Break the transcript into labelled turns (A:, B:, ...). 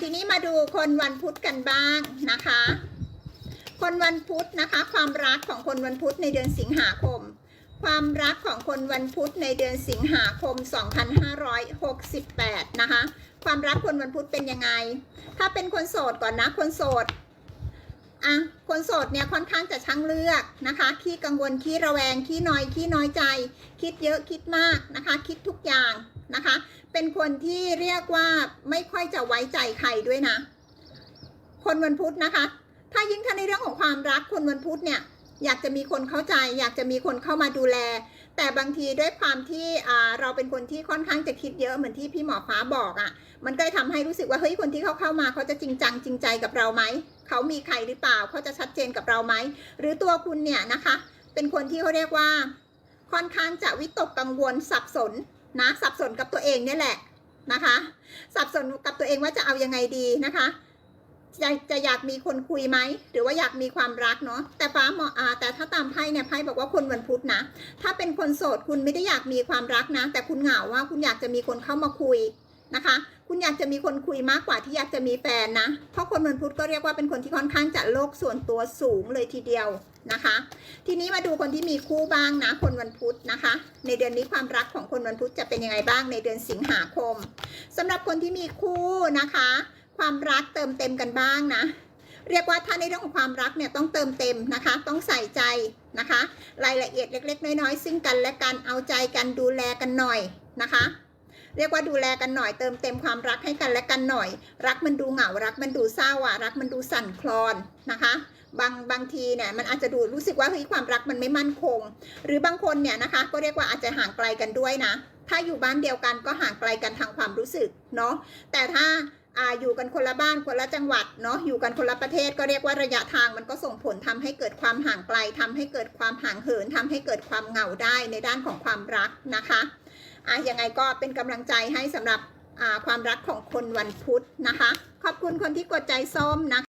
A: ทีนี้มาดูคนวันพุธกันบ้างนะคะ คนวันพุธนะคะ ความรักของคนวันพุธในเดือนสิงหาคม ความรักของคนวันพุธในเดือนสิงหาคม 2568 นะคะ ความรักคนวันพุธเป็นยังไง ถ้าเป็นคนโสดก่อนนะคนโสดอะคนโสดเนี่ยค่อนข้างจะช่างเลือกนะคะขี้กังวลขี้ระแวงขี้น้อยขี้น้อยใจ คิดเยอะคิดมากนะคะ คิดทุกอย่างนะคะ เป็นคนที่เรียกว่าไม่ค่อยจะไว้ใจใครด้วยนะ คนวันพุธนะคะ ถ้ายิ่งถ้าในเรื่องของความรักคนวันพุธเนี่ยอยากจะมีคนเข้าใจ อยากจะมีคนเข้ามาดูแล แต่บางทีด้วยความที่เราเป็นคนที่ค่อนข้างจะคิดเยอะเหมือนที่พี่หมอฟ้าบอกอะ่ะ มันก็เลยทำให้รู้สึกว่าเฮ้ยคนที่เขาเข้ามาเขาจะจริงจังจริงใจกับเราไหมเขามีใครหรือเปล่าเขาจะชัดเจนกับเราไหมหรือตัวคุณเนี่ยนะคะ เป็นคนที่เขาเรียกว่า ค่อนข้างจะวิตกกังวลสับสน นะสับสนกับตัวเองเนี่ยแหละนะคะ สับสนกับตัวเองว่าจะเอายังไงดีนะคะจะจะอยากมีคนคุยไหมหรือว่าอยากมีความรักเนาะแต่ฟ้าเหมาะอ่าแต่ถ้าตามไพ่เนี่ยไพ่บอกว่าคนวันพุธนะ ถ้าเป็นคนโสดคุณไม่ได้อยากมีความรักนะ แต่คุณเหงาว่าคุณอยากจะมีคนเข้ามาคุย นะคะ คุณอยากจะมีคนคุยมากกว่าที่อยากจะมีแฟนนะ เพราะคนวันพุธก็เรียกว่าเป็นคนที่ค่อนข้างจะโลกส่วนตัวสูงเลยทีเดียวนะคะ ทีนี้มาดูคนที่มีคู่บ้างนะ คนวันพุธนะคะ ในเดือนนี้ความรักของคนวันพุธจะเป็นยังไงบ้างในเดือนสิงหาคมสำหรับคนที่มีคู่นะคะ ความรักเติมเต็มกันบ้างนะเรียกว่าถ้าในเรื่องของความรักเนี่ยต้องเติมเต็มนะคะ ต้องใส่ใจนะคะ รายละเอียดเล็ก ๆ น้อยๆซึ่งกันและกันเอาใจกันดูแลกันหน่อยนะคะ เรียกว่าดูแลกันหน่อยเติมเต็มความรักให้กันและกันหน่อย รักมันดูเหงารักมันดูเศร้าอะรักมันดูสั่นคลอนนะคะบางบางทีเนี่ยมันอาจจะดูรู้สึกว่าเฮ้ยความรักมันไม่มั่นคง หรือบางคนเนี่ยนะคะ ก็เรียกว่าอาจจะห่างไกลกันด้วยนะ ถ้าอยู่บ้านเดียวกันก็ห่างไกลกันทางความรู้สึกเนาะแต่ถ้าออยู่กันคนละบ้านคนละจังหวัดเนาะอยู่กันคนละประเทศก็เรียกว่าระยะทางมันก็ส่งผลทำให้เกิดความห่างไกลทำให้เกิดความห่างเหินทำให้เกิดความเหงาได้ในด้านของความรักนะคะ อะยังไงก็เป็นกำลังใจให้สำหรับความรักของคนวันพุธนะคะ ขอบคุณคนที่กดใจส้มนะคะ